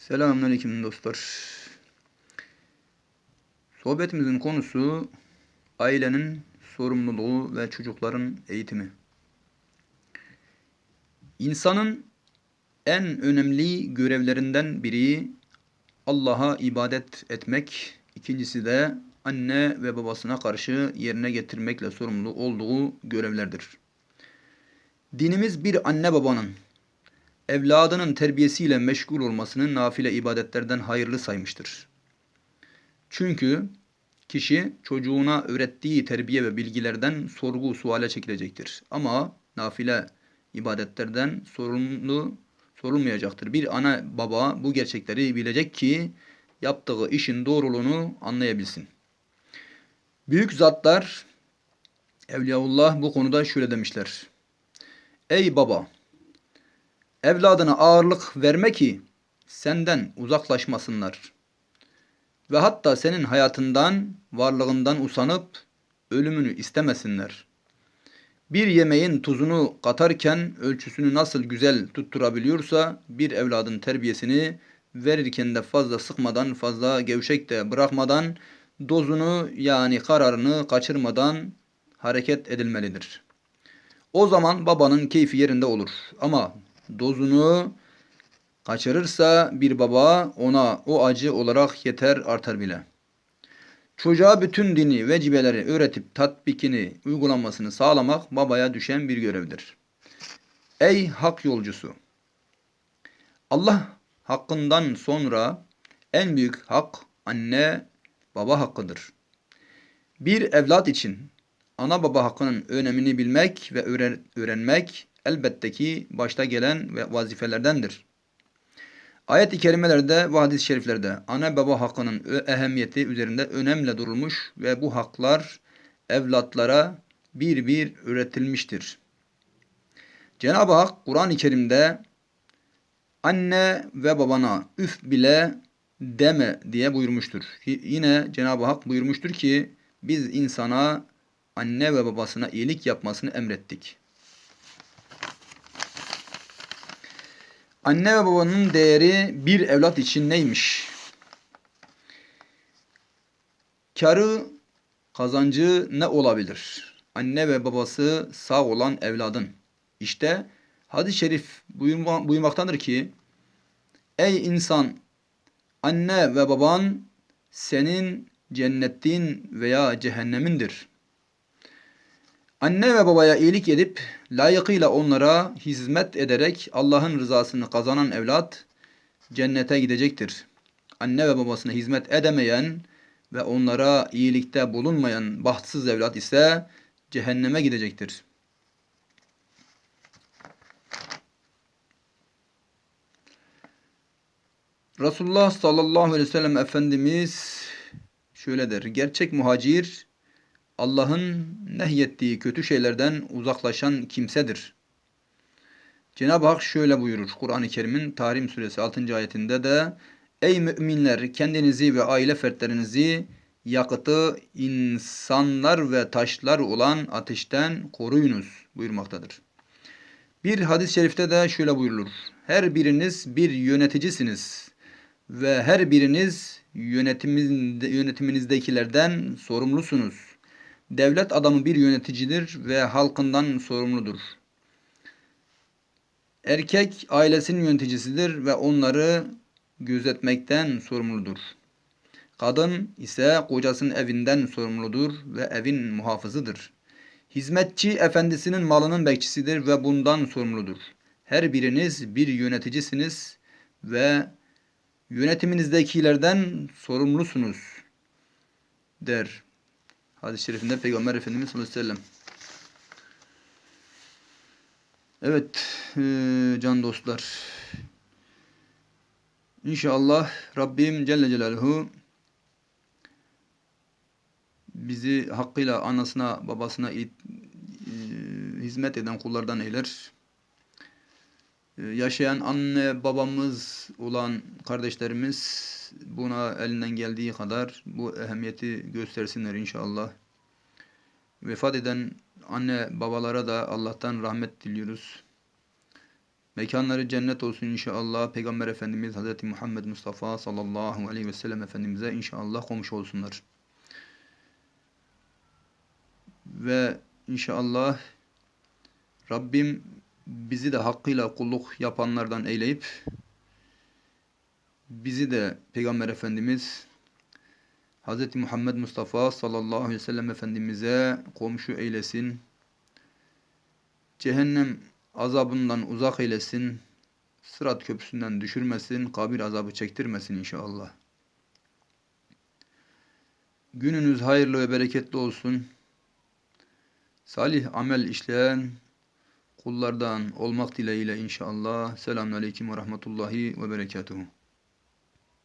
Selamünaleyküm dostlar. Sohbetimizin konusu ailenin sorumluluğu ve çocukların eğitimi. İnsanın en önemli görevlerinden biri Allah'a ibadet etmek, ikincisi de anne ve babasına karşı yerine getirmekle sorumlu olduğu görevlerdir. Dinimiz bir anne babanın evladının terbiyesiyle meşgul olmasını nafile ibadetlerden hayırlı saymıştır. Çünkü kişi çocuğuna öğrettiği terbiye ve bilgilerden sorgu suale çekilecektir. Ama nafile ibadetlerden sorumlu sorulmayacaktır. Bir ana baba bu gerçekleri bilecek ki yaptığı işin doğruluğunu anlayabilsin. Büyük zatlar Evliyaullah bu konuda şöyle demişler. Ey baba! Evladına ağırlık verme ki senden uzaklaşmasınlar. Ve hatta senin hayatından, varlığından usanıp ölümünü istemesinler. Bir yemeğin tuzunu katarken ölçüsünü nasıl güzel tutturabiliyorsa bir evladın terbiyesini verirken de fazla sıkmadan, fazla gevşek de bırakmadan dozunu yani kararını kaçırmadan hareket edilmelidir. O zaman babanın keyfi yerinde olur. Ama dozunu kaçırırsa bir baba ona o acı olarak yeter artar bile. Çocuğa bütün dini vecibeleri öğretip tatbikini uygulamasını sağlamak babaya düşen bir görevdir. Ey hak yolcusu! Allah hakkından sonra en büyük hak anne baba hakkıdır. Bir evlat için ana baba hakkının önemini bilmek ve öğrenmek elbette ki başta gelen vazifelerdendir. Ayet-i kerimelerde ve hadis-i şeriflerde ana baba hakkının ehemmiyeti üzerinde önemli durulmuş ve bu haklar evlatlara bir bir öğretilmiştir. Cenab-ı Hak Kur'an-ı Kerim'de anne ve babana üf bile deme diye buyurmuştur. Yine Cenab-ı Hak buyurmuştur ki biz insana anne ve babasına iyilik yapmasını emrettik. Anne ve babanın değeri bir evlat için neymiş? Karı, kazancı ne olabilir? Anne ve babası sağ olan evladın. İşte hadis-i şerif buyurma, buyurmaktadır ki Ey insan anne ve baban senin cennetin veya cehennemindir. Anne ve babaya iyilik edip layıkıyla onlara hizmet ederek Allah'ın rızasını kazanan evlat cennete gidecektir. Anne ve babasına hizmet edemeyen ve onlara iyilikte bulunmayan bahtsız evlat ise cehenneme gidecektir. Resulullah sallallahu aleyhi ve sellem Efendimiz şöyle der. Gerçek muhacir Allah'ın nehyettiği kötü şeylerden uzaklaşan kimsedir. Cenab-ı Hak şöyle buyurur Kur'an-ı Kerim'in Tahrim suresi 6. ayetinde de Ey müminler kendinizi ve aile fertlerinizi yakıtı insanlar ve taşlar olan ateşten koruyunuz buyurmaktadır. Bir hadis-i şerifte de şöyle buyurulur. Her biriniz bir yöneticisiniz ve her biriniz yönetiminizdekilerden sorumlusunuz. Devlet adamı bir yöneticidir ve halkından sorumludur. Erkek ailesinin yöneticisidir ve onları gözetmekten sorumludur. Kadın ise kocasının evinden sorumludur ve evin muhafızıdır. Hizmetçi efendisinin malının bekçisidir ve bundan sorumludur. Her biriniz bir yöneticisiniz ve yönetiminizdekilerden sorumlusunuz der. Hadis-i şerifinde Peygamber Efendimiz sallallahu aleyhi ve sellem. Evet e, can dostlar. İnşallah Rabbim Celle Celaluhu bizi hakkıyla anasına babasına e, hizmet eden kullardan eyler. E, yaşayan anne babamız olan kardeşlerimiz buna elinden geldiği kadar bu ehemmiyeti göstersinler inşallah. Vefat eden anne babalara da Allah'tan rahmet diliyoruz. Mekanları cennet olsun inşallah. Peygamber Efendimiz Hz. Muhammed Mustafa sallallahu aleyhi ve sellem Efendimiz'e inşallah komşu olsunlar. Ve inşallah Rabbim bizi de hakkıyla kulluk yapanlardan eyleyip bizi de Peygamber Efendimiz Hz. Muhammed Mustafa sallallahu aleyhi ve sellem Efendimiz'e komşu eylesin. Cehennem azabından uzak eylesin. Sırat köprüsünden düşürmesin. Kabir azabı çektirmesin inşallah. Gününüz hayırlı ve bereketli olsun. Salih amel işleyen kullardan olmak dileğiyle inşallah. Selamun Aleyküm ve Rahmetullahi ve Berekatuhu.